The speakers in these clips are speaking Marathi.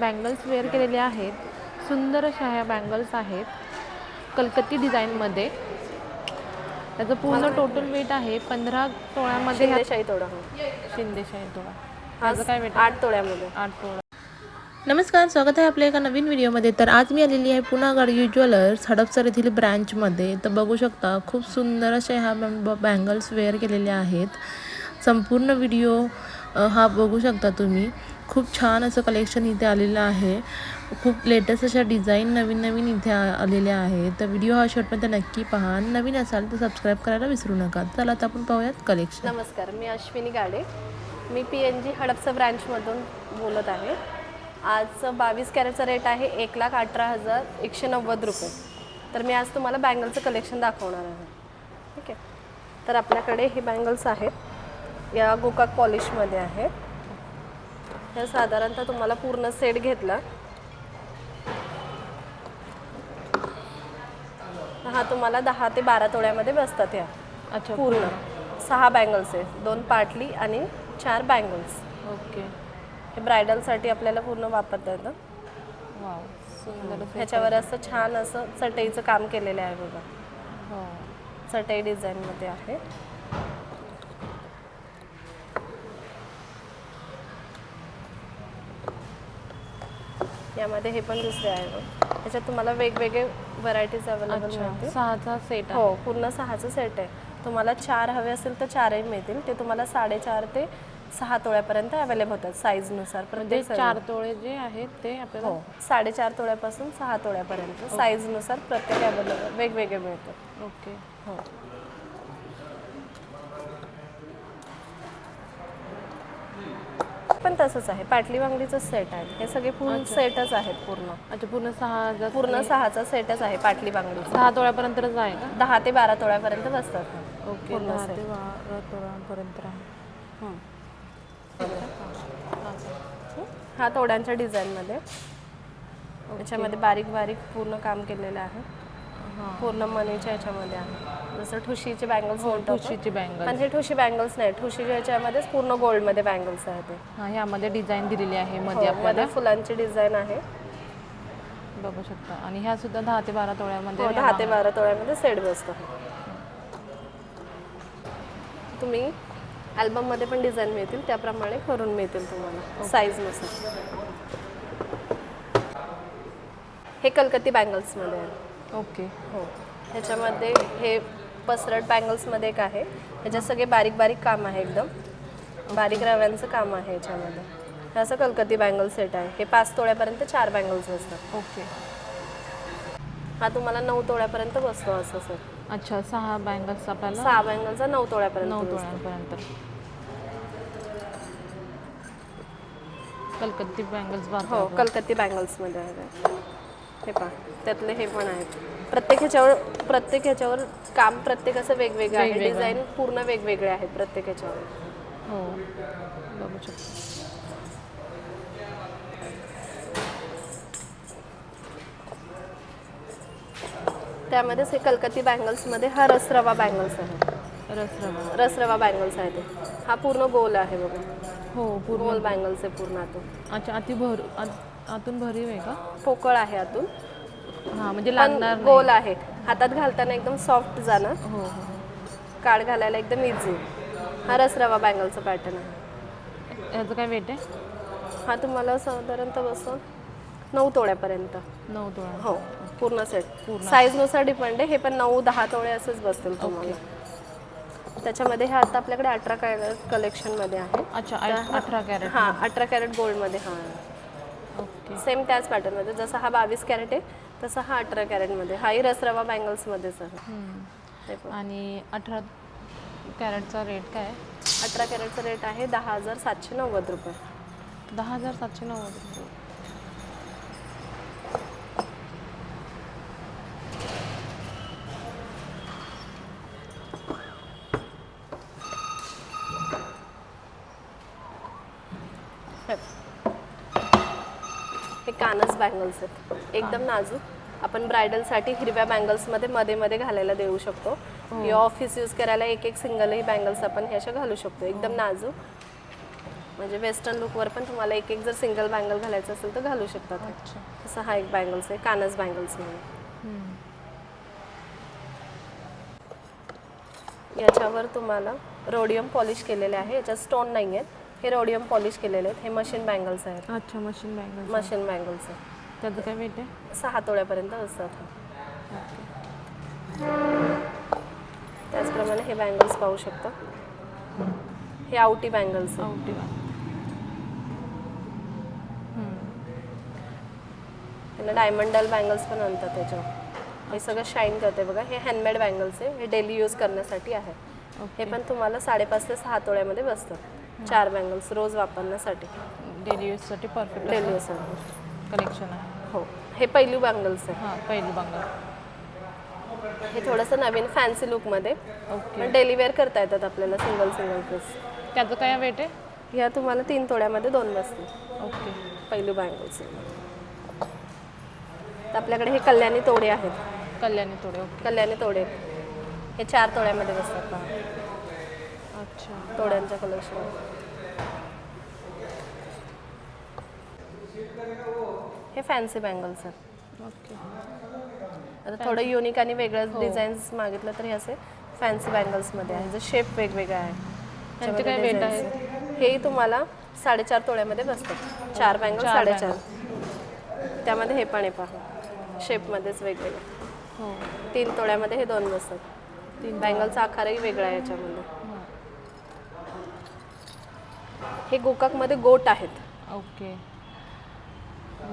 बँगल्स वेअर केलेले आहेत. सुंदर अशा ह्या बँगल्स आहेत. कलकत्ती डिझाईनमध्ये. त्याचं पूर्ण टोटल वेट आहे पंधरा तोळ्यामध्ये शिंदेशाही तोडा हो. शिंदेशाही तोळा हा त्याचं काय वेट आठ तोड्यामध्ये आठ तोळा. नमस्कार स्वागत आहे आपल्या एका नवीन व्हिडिओमध्ये. तर आज मी आलेली आहे पुन्हा गाडगी ज्वेलर्स हडपसर येथील ब्रँचमध्ये. तर बघू शकता खूप सुंदर असे ह्या बँगल्स वेअर केलेले आहेत. संपूर्ण व्हिडिओ हा बघू शकता तुम्ही. खूप छान असं कलेक्शन इथे आलेलं आहे. खूप लेटेस्ट अशा डिझाईन नवीन नवीन इथे आलेल्या आहेत. तर व्हिडिओ हा शेवटपर्यंत नक्की पहा. नवीन असाल तर सबस्क्राईब करायला विसरू नका. चला आता आपण पाहूयात कलेक्शन नमस्कार मी अश्विनी गाडे. मी पी एन जी हडपसर ब्रँचमधून बोलत आहे. आज बावीस कॅरेटचा रेट आहे एक लाख अठरा हजार एकशे नव्वद रुपये. तर मी आज तुम्हाला बँगलचं कलेक्शन दाखवणार आहे. ठीक आहे? तर आपल्याकडे हे बँगल्स आहेत. या गोकाक पॉलिशमध्ये आहेत. हे साधारणतः तुम्हाला पूर्ण सेट घेतला. हा तुम्हाला दहा ते बारा तोड्यामध्ये बसतात ह्या. अच्छा पूर्ण. सहा बँगल्स आहेत. दोन पाटली आणि चार बँगल्स ओके. हे ब्रायडलसाठी आपल्याला पूर्ण वापरता येतं. ह्याच्यावर असं छान असं चटईचं काम केलेलं आहे बघा. हो. चटई डिझाईनमध्ये आहे. यामध्ये हे पण दुसरे आहे बघ. ह्याच्यात तुम्हाला वेगवेगळे व्हरायटीज अवेलेबल मिळतील. सहाचा सेट आहे. हो पूर्ण सहाचं सेट आहे. तुम्हाला चार हवे असेल तर चारही मिळतील. ते तुम्हाला साडेचार ते सहा तोळ्यापर्यंत अवेलेबल होतात साईजनुसार म्हणजे प्रत्येक चार तोळे जे आहेत ते आपल्याला हो साडेचार तोळ्यापासून सहा तोळ्यापर्यंत साईजनुसार प्रत्येक अवेलेबल वेगवेगळे मिळतात. ओके. हो. पण तसंच आहे. पाटली बांगडीचं सेट आहे. हे सगळे पूर्ण सेटच आहेत पूर्ण. अच्छा पूर्ण सहा हजार पूर्ण सहाचा सेटच आहे पाटली बांगडीचा सहा तोळ्यापर्यंतच आहे का? दहा ते बारा तोळ्यापर्यंत बसतात. ओके पूर्ण दहा set. ते बारा तोळ्यापर्यंत आहे हं. हा, तोड्यांच्या डिझाईनमध्ये याच्यामध्ये बारीक बारीक पूर्ण काम केलेलं आहे. पूर्ण मनीच्या याच्यामध्ये आहे. जसं ठुशीचे बँगल्स म्हणतो आपण. ठुशीची बँगल पण हे ठुशी बँगल्स नाही. ठुशीच्या याच्यामध्येच पूर्ण गोल्डमध्ये बँगल्स आहेत ते. हा ह्यामध्ये डिझाईन दिलेली आहे हो, मध्ये आपल्याला. मध्ये फुलांची डिझाईन आहे. बघू शकता. आणि ह्या सुद्धा दहा ते बारा तोळ्यामध्ये हो, दहा ते बारा तोळ्यामध्ये सेट बसतो. तुम्ही अल्बममध्ये पण डिझाईन मिळतील त्याप्रमाणे करून मिळतील तुम्हाला साईजनुसार हे कलकत्ती बँगल्समध्ये आहे. ओके. हो. ह्याच्यामध्ये हे पसरट बँगल्समध्ये एक आहे. ह्याच्यात सगळे बारीक बारीक काम आहे एकदम. बारीक रव्यांचं काम आहे ह्याच्यामध्ये हे असं कलकत्ती बँगल सेट आहे. हे पाच तोळ्यापर्यंत चार बँगल्स बसतात. ओके. हा तुम्हाला नऊ तोळ्यापर्यंत बसतो असं सर. अच्छा सहा बँगल्स आपल्याला? सहा बँगलचा नऊ तोळ्यापर्यंत नऊ. तोळ्यांपर्यंत. कलकत्ती बँगल्स हो कलकत्ती बँगल्समध्ये आहे. हे पहा त्यातले हे पण आहेत. प्रत्येक ह्याच्यावर प्रत्येक ह्याच्यावर काम प्रत्येक असं वेगवेगळं आहे. वेगवेगळं. डिझाईन पूर्ण वेगवेगळे आहेत प्रत्येक ह्याच्यावर. हो. बघू शकता. त्यामध्येच हे कलकत्ती बँगल्समध्ये हा रसरवा बँगल्स आहे. रसरवा. रसरवा बँगल्स आहे ते. हा पूर्ण गोल आहे बघा. हो पूर्ण गोल बँगल्स आहे पूर्ण आतून अच्छा आती भर आत- आतून भरीव आहे का? पोकळ आहे आतून. हा म्हणजे पण लागणार नाही. गोल आहे. हातात घालताना एकदम सॉफ्ट जाणार हो हो. काड घालायला एकदम इझी हा रसरवा बँगलचा पॅटर्न आहे. ह्याचं काय वेट आहे? हा तुम्हाला साधारणतः बसतो नऊ तोळ्यापर्यंत. नऊ तोळा. हो पूर्ण सेट साईजनुसार डिपेंड आहे. हे पण नऊ दहा तोळे असंच बसतील तुम्हाला. त्याच्यामध्ये हे आता आपल्याकडे अठरा कॅरेट कलेक्शनमध्ये आहे. अच्छा आठ- अठरा कॅरेट. हां अठरा कॅरेट गोल्डमध्ये हा ओके सेम त्याच पॅटर्नमध्ये जसा हा बावीस कॅरेट आहे तसा हा अठरा कॅरेटमध्ये. हाही रसरवा बँगल्समध्येच आहे पण आणि अठरा कॅरेटचा रेट काय? आहे? अठरा कॅरेटचा रेट आहे दहा हजार सातशे नव्वद रुपये. दहा हजार सातशे नव्वद रुपये. हे कानस बँगल्स आहेत. एकदम नाजूक. आपण ब्रायडलसाठी हिरव्या बँगल्समध्ये मध्ये मध्ये घालायला देऊ शकतो. किंवा ऑफिस यूज करायला एक एक सिंगलही बँगल्स आपण हे अशा घालू शकतो. एकदम नाजूक. म्हणजे वेस्टर्न लुकवर पण तुम्हाला एक एक जर सिंगल बँगल घालायचं असेल तर घालू शकतात अच्छा. असा हा एक बँगल्स आहे कानस बँगल्स म्हणून. याच्यावर तुम्हाला रोडियम पॉलिश केलेले आहे. याच्यात स्टोन नाही आहेत हे रोडियम पॉलिश केलेले आहेत. हे मशीन बँगल्स आहेत. अच्छा मशीन बँगल मशीन बँगल्स आहे त्याचं काय वेट आहे? सहा तोळ्यापर्यंत असतात. त्याचप्रमाणे हे बँगल्स पाहू शकता. हे आवटी बँगल्स आवटी त्यांना डायमंडल बँगल्स पण आणतात त्याच्यावर. हे सगळं शाईन करते बघा. हे हँडमेड बँगल्स आहे. हे डेली यूज करण्यासाठी आहे. हे पण तुम्हाला साडेपाच ते सहा तोळ्यामध्ये बसतात चार बँगल्स रोज वापरण्यासाठी. डेली यूजसाठी परफेक्ट डेली यूजसाठी. कलेक्शन आहे. हो. हे पैलू बँगल्स आहे. हां पहिली बंगाल हे थोडंसं नवीन फॅन्सी लुकमध्ये ओके. पण डेली वेअर करता येतात आपल्याला सिंगल सिंगल पीस त्याचं काय वेट आहे? ह्या तुम्हाला तीन तोळ्यामध्ये दोन बसतील. ओके. पैलू बँगल्स तर आपल्याकडे हे कल्याणी तोडे आहेत. कल्याणी तोडे ओके. कल्याणी तोडे. हे चार तोळ्यामध्ये बसतात पहा. अच्छा. तोड्यांच्या कलेक्शन हे फॅन्सी बँगल्स आहेत. ओके आता थोडं युनिक आणि वेगळं डिझाईन्स मागितलं तर हे असे फॅन्सी बँगल्समध्ये आहे. जे शेप वेगवेगळा आहे त्यांचे काय हेही तुम्हाला साडेचार तोळ्यामध्ये बसतात. चार बँगल चार साडेचार. त्यामध्ये हे पण आहे पहा. शेपमध्येच वेगवेगळे. हो. तीन तोळ्यामध्ये हे दोन बसतात. तीन बँगलचा आकारही वेगळा आहे याच्यामध्ये. हां. हे गोकाकमध्ये गोट आहेत. ओके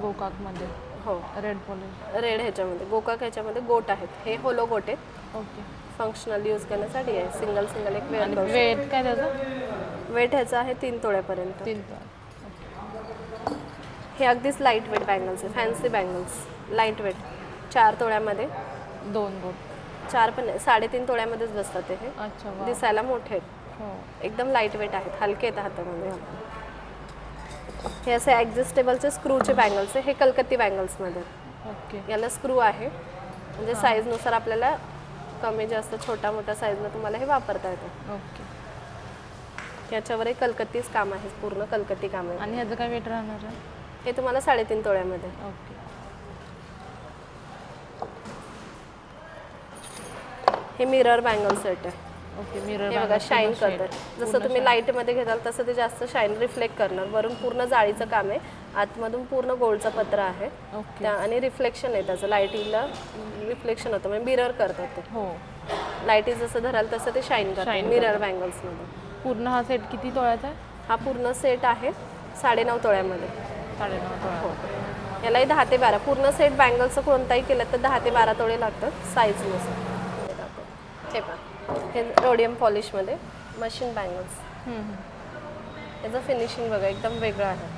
गोकाकमध्ये. हो. रेड पॉलिश रेड ह्याच्यामध्ये. गोकाक ह्याच्यामध्ये गोट आहेत. हे होलो गोट आहेत. ओके फंक्शनल यूज करण्यासाठी आहे. सिंगल सिंगल एक वेअर आणि करू वेट काय त्याचं. वेट ह्याचा आहे तीन तोळ्यापर्यंत. तीन तर हे अगदीच लाइट वेट बँगल्स आहे फॅन्सी बँगल्स लाइट वेट चार तोळ्यामध्ये. दोन बोट चार पण नाही, साडेतीन तोळ्यामध्येच बसतात ते हे. अच्छा वा दिसायला मोठे आहेत. हो. एकदम लाइट वेट आहेत. हलके आहेत हातामध्ये. हे असे ॲडजस्टेबलचे स्क्रूचे बँगल्स आहे. हे कलकत्ती बँगल्समध्ये. ओके. याला स्क्रू आहे. म्हणजे साईजनुसार आपल्याला कमी जास्त छोटा मोठा साईजनं तुम्हाला हे वापरता येतं. ओके. याच्यावर एक कलकत्तीच काम आहे. पूर्ण कलकत्ती काम आहे. आणि ह्याचं काय वेट राहणार आहे? हे तुम्हाला साडेतीन तोळ्यामध्ये. ओके. हे मिरर बँगल सेट आहे. हे बघा शाईन करतं जसं तुम्ही लाईटमध्ये घेताल तसं ते जास्त शाईन रिफ्लेक्ट करणार. वरून पूर्ण जाळीचं काम आहे. आतमधून पूर्ण गोल्डचं पत्र आहे. त्या आणि रिफ्लेक्शन आहे त्याचं. लाईटिंगला रिफ्लेक्शन होतं. म्हणजे मिरर करतात ते. हो. लाईटी जसं धराल तसं ते शाईन करतात. मिरर बँगल्समध्ये पूर्ण हा सेट किती तोळ्याचा आहे? हा पूर्ण सेट आहे साडेनऊ तोळ्यामध्ये. साडेनऊ तोळा. हो. यालाही दहा ते बारा. पूर्ण सेट बँगलचं कोणताही केलं तर दहा ते बारा तोळे लागतात साईजनुसार हे पहा हे रोडियम पॉलिशमध्ये मशीन बँगल्स. याचं फिनिशिंग बघा एकदम वेगळं आहे.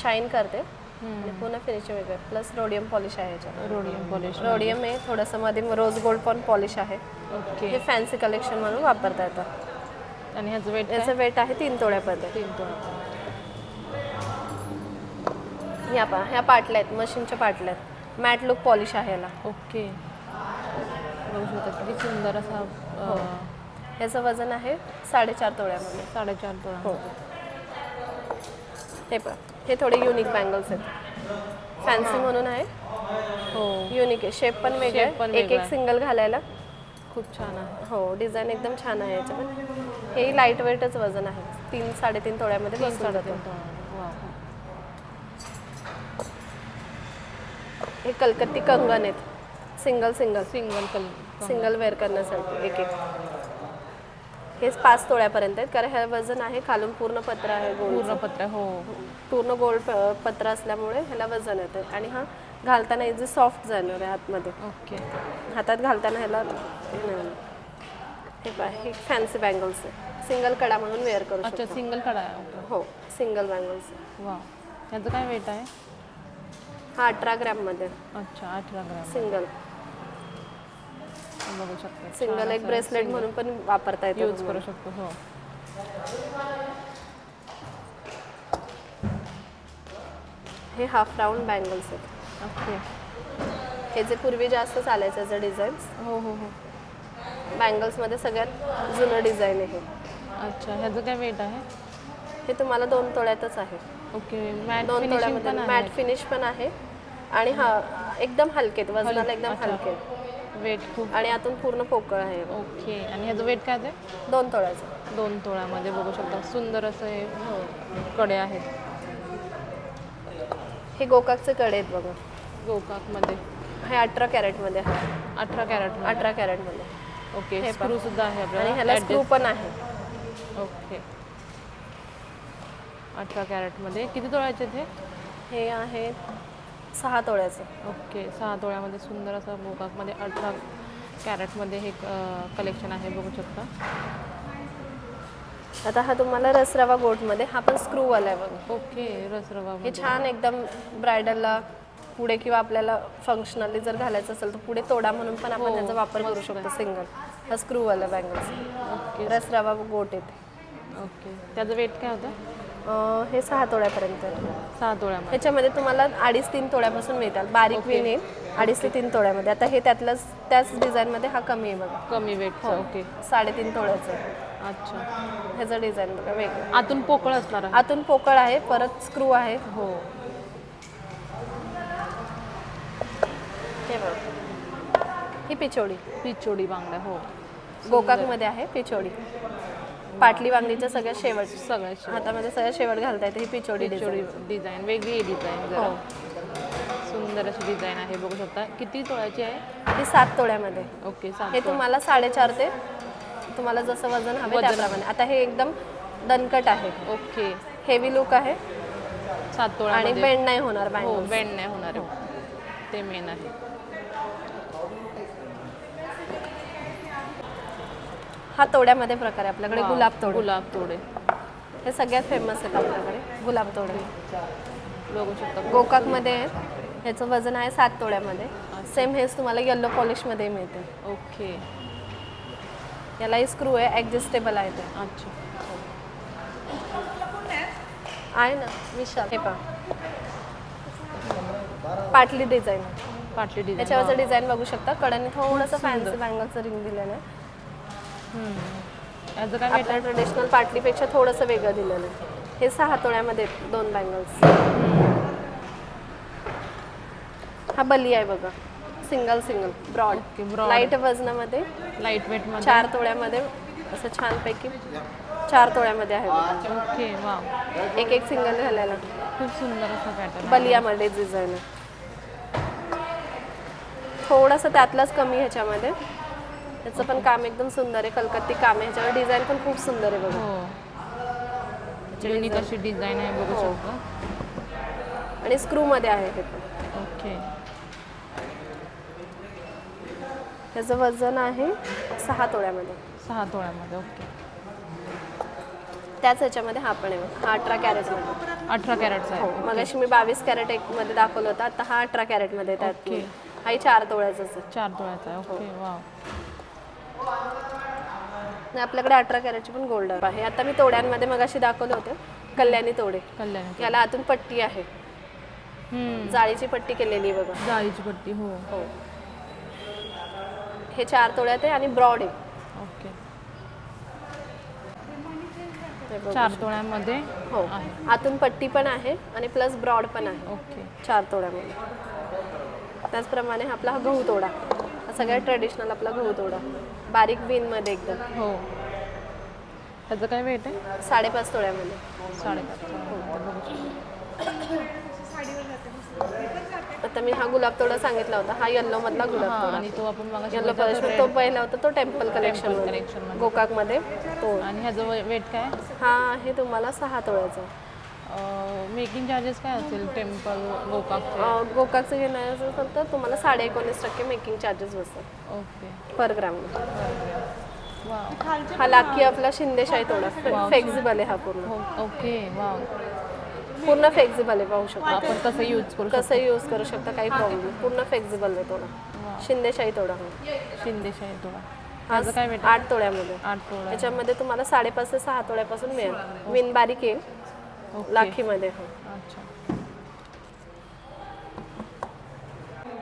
शाईन करते. आणि पूर्ण फिनिशिंग वेगळं प्लस रोडियम पॉलिश आहे याच्यात रोडियम पॉलिश रोडियम आहे थोडंसं मध्ये रोज गोल्ड पण पॉलिश आहे. ओके हे फॅन्सी कलेक्शन म्हणून वापरता येतं. आणि ह्याचं वेट याचं वेट आहे तीन तोळ्यापर्यंत तीन तोळा ह्या पहा ह्या पाटल्या आहेत मशीनच्या पाटल्या आहेत. मॅट लुक पॉलिश आहे याला. ओके बघू शकता किती सुंदर असा याचं वजन आहे साडेचार तोळ्यामध्ये. साडेचार तोळा हो. हे पण हे थोडे युनिक बँगल्स आहेत. फॅन्सी म्हणून आहे. हो. युनिक आहे. शेप पण वेगळे Shape पण. एक वेगळा एक आहे. सिंगल घालायला. खूप छान आहे. हो. डिझाईन एकदम छान आहे याचं पण हेही लाइट वेटच वजन आहे. तीन साडेतीन तोळ्यामध्ये तीन बसून साडेतीन जातं तोळा वा हे कलकत्ती कंगन आहेत. सिंगल सिंगल सिंगल कल सिंगल वेअर करण्यासाठी एक एक हेच पाच तोळ्यापर्यंत आहेत कारण हे वजन आहे खालून पूर्ण पत्र आहे पूर्ण पत्र हो. पूर्ण गोल्ड पत्र असल्यामुळे ह्याला वजन येतं. आणि हा घालताना इझी सॉफ्ट जाणार आहे आतमध्ये. ओके. हातात घालताना ह्याला हे नाही होणार. हे पहा हे फॅन्सी बँगल्स आहे. सिंगल कडा म्हणून वेअर करू अच्छा शकतो. सिंगल कडा आहे हो सिंगल बँगल्स वा. ह्याचं काय वेट आहे? हा अठरा ग्रॅममध्ये. अच्छा अठरा ग्राम. सिंगल बघू शकता. सिंगल एक ब्रेसलेट म्हणून पण वापरता येतो यूज करू शकतो हो. हे हाफ राऊंड बँगल्स आहेत. ओके. हे जे पूर्वी जास्त चालायचं याचं डिझाईन्स हो हो हो. बँगल्समध्ये सगळ्यात जुनं डिझाईन आहे हे. अच्छा ह्याचं काय वेट आहे? हे तुम्हाला दोन तोळ्यातच आहे. ओके मॅट दोन तोळ्यामध्ये. मॅट फिनिश पण आहे आणि हा एकदम हलकेत वजनाला एकदम हलके वेट खूप. आणि आतून पूर्ण पोकळ आहे. ओके. आणि ह्याचं वेट काय आहे दोन तोळ्याचं. दोन तोळ्यामध्ये बघू शकता. सुंदर असं हे कडे आहेत. हे गोकाकचे कडे आहेत बघा. गोकाकमध्ये. हे अठरा कॅरेटमध्ये आहे. अठरा कॅरेट अठरा कॅरेटमध्ये. ओके स्क्रू सुद्धा आहे आणि आपल्याला ह्याला स्क्रू पण आहे. ओके. अठरा कॅरेटमध्ये. किती तोळ्याचे ते हे आहे सहा तोळ्याचं. ओके सहा तोळ्यामध्ये सुंदर असं गोकाकमध्ये अठरा कॅरेटमध्ये हे कलेक्शन आहे बघू शकता. आता हा तुम्हाला रसरवा गोटमध्ये हा पण स्क्रूवाला आहे बघा. ओके रसरवा हे छान एकदम ब्रायडलला पुढे किंवा आपल्याला फंक्शनली जर घालायचं असेल तर पुढे तोडा म्हणून पण आपण त्याचा वापर करू शकतो सिंगल हा स्क्रूवाला बँगल्स ओके. रसरवा गोट येते. ओके. त्याचं वेट काय होतं? अं, हे सहा तोळ्यापर्यंत. आहे. सहा तोळ्यामध्ये. ह्याच्यामध्ये तुम्हाला अडीच तीन तोळ्यापासून मिळतात. बारीक विण येईल अडीच ते तीन तोळ्यामध्ये. आता हे त्यातलंच त्याच डिझाईनमध्ये हा कमी आहे बघा. कमी वेटचं ओके. साडेतीन तोळ्याचं. आहे. अच्छा. ह्याचं डिझाईन बघा वेगळं. आतून पोकळ असणार आहे. आतून पोकळ आहे परत स्क्रू आहे. हो. हे बघा. ही पिचोडी पिचोडी बांगड्या हो. गोकाकमध्ये आहे पिचोडी पाटली वांगीच्या सगळ्या शेवट सगळ्याची हातामध्ये सगळ्या शेवट घालता येते ही पिचोडी पिचोडी डिझाईन डिझाईन वेगळी डिझाईन हो. सुंदर अशी डिझाईन आहे बघू शकता. किती तोळ्याची आहे? ही सात तोळ्यामध्ये. ओके हे तुम्हाला साडेचार ते तुम्हाला जसं वजन हवे त्याप्रमाणे. आता हे एकदम दणकट आहे. ओके. हेवी लुक आहे. सात आणि तोळ्यामध्ये बेंड नाही होणार हो बँगल बेंड नाही होणार. आहे ते मेन आहे. हा तोड्यामध्ये प्रकार आहे आपल्याकडे गुलाब तोड. गुलाब तोडे. हे सगळ्यात फेमस आहेत आपल्याकडे गुलाब तोडे. बघू शकता. गोकाकमध्ये ह्याचं वजन आहे सात तोड्यामध्ये. सेम हेच तुम्हाला येल्लो पॉलिशमध्ये मिळते. ओके. यालाही स्क्रू आहे ॲडजस्टेबल आहे ते. अच्छा. आहे ना विशाल. हे पहा. पाटली डिझाईन पाटली डिझाईन त्याच्यावरचं डिझाईन बघू शकता. कडाने थोडंसं फॅन्सी बँगलचं रिंग दिलेलं आहे. याचं काय वेट आपल्या ट्रेडिशनल पाटलीपेक्षा थोडंसं वेगळं दिलेलं आहे. हे सहा तोळ्यामध्ये आहेत, दोन बँगल्स हा बली आहे बघा. सिंगल सिंगल ब्रॉड लाइट वजनामध्ये लाइट वेटमध्ये चार तोळ्यामध्ये असं छानपैकी चार तोळ्यामध्ये आहे बघा. ओके वा एक एक सिंगल घालायला. खूप सुंदर असा पॅटर्न बलियामध्ये डिझाईन आहे. थोडंसं त्यातलंच कमी ह्याच्यामध्ये. त्याचं पण काम एकदम सुंदर आहे. कलकत्ती काम आहे. ह्याच्यावर डिझाईन पण खूप सुंदर आहे बघा. हो. युनिक अशी डिझाईन आहे बघू हो. शकतो. आणि स्क्रूमध्ये आहे हे पण. ओके. त्याचं वजन आहे सहा तोळ्यामध्ये. सहा तोळ्यामध्ये ओके. त्याच ह्याच्यामध्ये हा पण आहे बघा. हा अठरा कॅरेटमध्ये अठरा कॅरेटचा हो. आहे मगाशी मी बावीस कॅरेट एक मध्ये दाखवलं होतं. आता हा अठरा कॅरेटमध्ये आहे त्यात ओके. हाही चार तोळ्याचाच आहे. चार तोळ्याचा आहे. ओके. वा आणि आपल्याकडे अठरा कॅरेटची पण गोल्ड आहे. आता मी तोड्यांमध्ये मगाशी दाखवले होते. कल्याणी तोडे. कल्याण याला आतून पट्टी आहे. जाळीची पट्टी केलेली आहे बघा. जाळीची पट्टी हो. हो. हे चार तोळ्यात आहे आणि ब्रॉड आहे. ओके. चार तोळ्यामध्ये हो. आतून पट्टी पण आहे आणि प्लस ब्रॉड पण आहे. ओके. चार तोड्यामध्ये. त्याचप्रमाणे आपला हा गहू तोडा. हा सगळ्यात ट्रेडिशनल आपला गहू तोडा. बारीक बीनमध्ये एकदम. हो. त्याचं काय वेट आहे? साडेपाच तोळ्यामध्ये. साडेपाच हो. आता मी हा गुलाब तोडा सांगितला होता. हा येल्लो मधला गुलाब हा, आणि तो आपण मग येल्लो पॉलिश तो पहिला होता तो टेम्पल कलेक्शन collection मध्ये. तो. आणि ह्याचं वेट काय? हा आहे तुम्हाला सहा तोळ्याचा. मेकिंग चार्जेस काय असेल टेम्पल गोकाकचे? अं, गोकाकचं घेण्याचं असेल तर तुम्हाला साडे एकोणीस टक्के मेकिंग चार्जेस बसतात. ओके पर ग्राम वा हा लाकी आपला शिंदेशाही तोडा फ्लेक्झिबल आहे हा पूर्ण. ओके वा पूर्ण फ्लेक्झिबल आहे पाहू शकता. आपण कसं यूज करू कसं यूज करू शकता काही प्रॉब्लेम पूर्ण फ्लेक्झिबल आहे वा शिंदेशाही तोडा हा. शकतो शिंदेशाही थोडा. हा काय आठ तोळ्यामध्ये. आठ तोळा याच्यामध्ये तुम्हाला साडेपाच ते सहा तोळ्यापासून मिळेल. विन बारीक येईल लाखीमध्ये हो. अच्छा.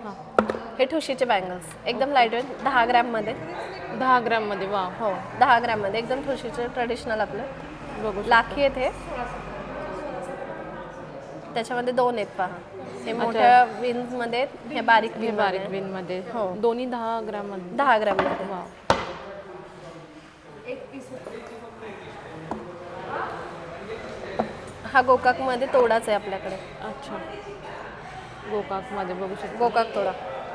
हां. ठुशीचे बँगल्स एकदम लाइट वेट दहा ग्रॅममध्ये. दहा ग्रॅममध्ये वा हो दहा ग्रॅममध्ये. एकदम ठुशीचे ट्रेडिशनल आपलं. बघू. लाखी आहेत हे. त्याच्यामध्ये दोन आहेत पहा. हे मोठ्या विन्समध्ये आहेत, हे बारीक विन बारीक विनमध्ये. हो. दोन्ही दहा ग्राममध्ये दहा ग्राममध्ये हा गोकाकमध्ये तोडाच आहे आपल्याकडे. अच्छा. गोकाकमध्ये बघू शकतो. गोकाक तोडा.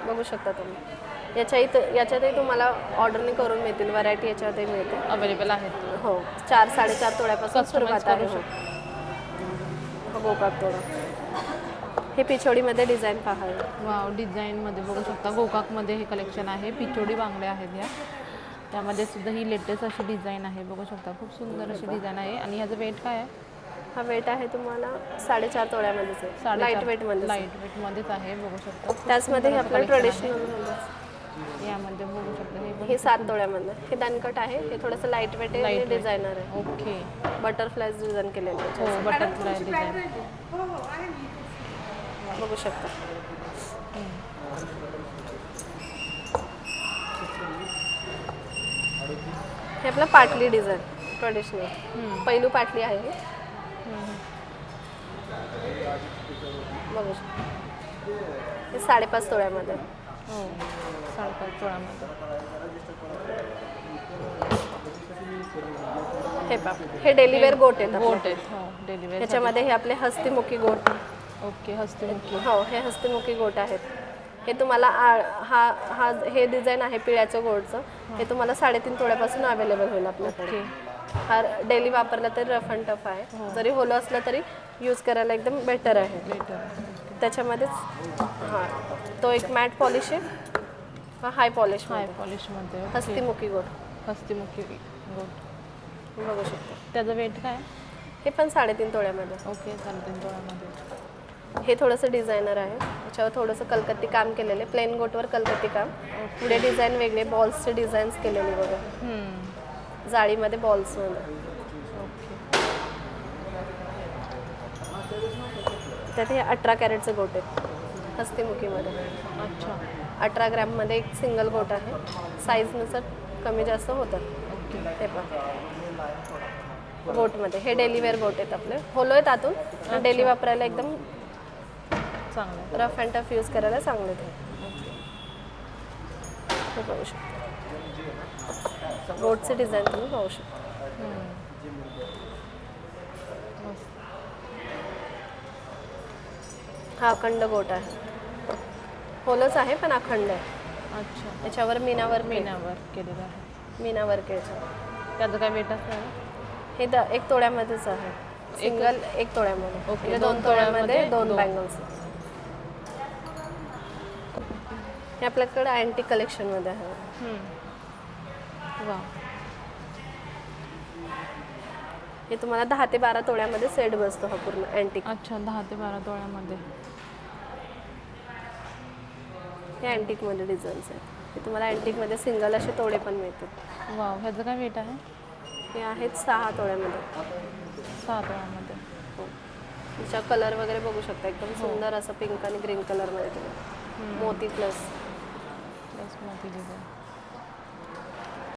बघू शकता तुम्ही. याच्या इथं याच्यातही तुम्हाला ऑर्डरने करून मिळतील व्हरायटी याच्यातही मिळते अवेलेबल आहेत. हो. चार साडेचार तोड्यापासून Customize सुरुवात आहे. हो. हा गोकाक तोडा. हे पिछोडीमध्ये डिझाईन पहा. हे. वाव डिझाईन मध्ये बघू शकता. गोकाकमध्ये हे कलेक्शन आहे. पिचोडी बांगड्या आहेत या. त्यामध्ये सुद्धा ही लेटेस्ट अशी डिझाईन आहे. बघू शकता. खूप सुंदर अशी डिझाईन आहे. आणि ह्याचं वेट काय आहे? हा वेट आहे तुम्हाला साडेचार तोड्यामध्येच आहे. लाइट वेटमध्ये लाइट वेट मध्येच आहे बघू शकता. त्याचमध्ये हे आपलं ट्रेडिशनल आहे. यामध्ये बघू शकता हे हे सात तोड्यामध्ये हे दानकट आहे. हे थोडंसं लाइट वेट आहे. डिझायनर आहे. ओके बटरफ्लाय डिझाईन केलेलं आहे हो बटरफ्लाय डिझाईन बघू शकता. हे आपलं पाटली डिझाईन ट्रेडिशनल पैलू पाटली आहे हे. बघू शकता. हे साडेपाच तोळ्यामध्ये. हो साडेपाच तोळ्यामध्ये. हे पा हे डेलीवेअर गोट आहेत. गोट आहेत हो डिलिव्हरी याच्यामध्ये हे आपले हस्तिमुखी गोट. ओके हस्तिमुखी. हो हे हस्तिमुखी गोट आहेत. हे तुम्हाला आ- हा हा हे डिझाईन आहे पिळ्याचं गोडचं. हे. तुम्हाला साडेतीन तोड्यापासून अवेलेबल होईल आपल्याकडे. हा डेली वापरला तरी रफ अँड टफ आहे. जरी होलं असलं तरी यूज करायला एकदम बेटर आहे. त्याच्यामध्येच हां तो एक मॅट पॉलिश आहे. हा हाय पॉलिश हाय पॉलिशमध्ये हस्तिमुखी गोट हस्तिमुखी गोट बघू शकतो. त्याचं वेट काय? हे पण साडेतीन तोड्यामध्ये ओके साडेतीन तोळ्यामध्ये. हे थोडंसं डिझायनर आहे. याच्यावर थोडंसं कलकत्ती काम केलेलं आहे. प्लेन गोटवर कलकत्ती काम. पुढे डिझाईन वेगळे बॉल्सचे डिझाईन्स केलेले बघा. जाळीमध्ये बॉल्समध्ये ओके त्यात हे अठरा कॅरेटचे गोट आहेत हस्तिमुखीमध्ये. अच्छा. अठरा ग्रॅममध्ये एक सिंगल गोट आहे. साईजनुसार कमी जास्त होतं हे पण गोटमध्ये. हे डेली वेअर गोट आहेत आपले. होलो आहेत आतून. डेली वापरायला एकदम चांगलं आहे. रफ अँड टफ यूज करायला चांगले ते हे बघू शकता. गोटचे डिझाईन तुम्ही पाहू शकता हम्म. मस्त. हा अखंड गोट आहे. होलच आहे पण अखंड आहे. अच्छा. याच्यावर मीनावर मीना महिन्यावर केलेलं आहे. मीनावर केळच्या त्याचं काय वेट असणार हे द एक तोड्यामध्येच आहे. सिंगल एक तोड्यामध्ये. ओके, म्हणजे दोन तोळ्यामध्ये दोन दोन. बँगल्स हे आपल्याकडे अँटी कलेक्शनमध्ये आहे. हम्म. वा हे तुम्हाला दहा ते बारा तोड्यामध्ये सेट बसतो हा पूर्ण अँटिक अच्छा दहा ते बारा तोळ्यामध्ये. हे अँटिकमध्ये डिझाईन्स आहेत. हे तुम्हाला अँटिकमध्ये सिंगल असे तोडे पण मिळतात. वाव ह्याचं काय वेट आहे? हे आहेत सहा तोड्यामध्ये सहा तोळ्यामध्ये. हो. त्याचा कलर वगैरे बघू शकता. एकदम सुंदर असं पिंक आणि ग्रीन कलरमध्ये तुम्ही. मोती प्लस प्लस मोती डिझाईन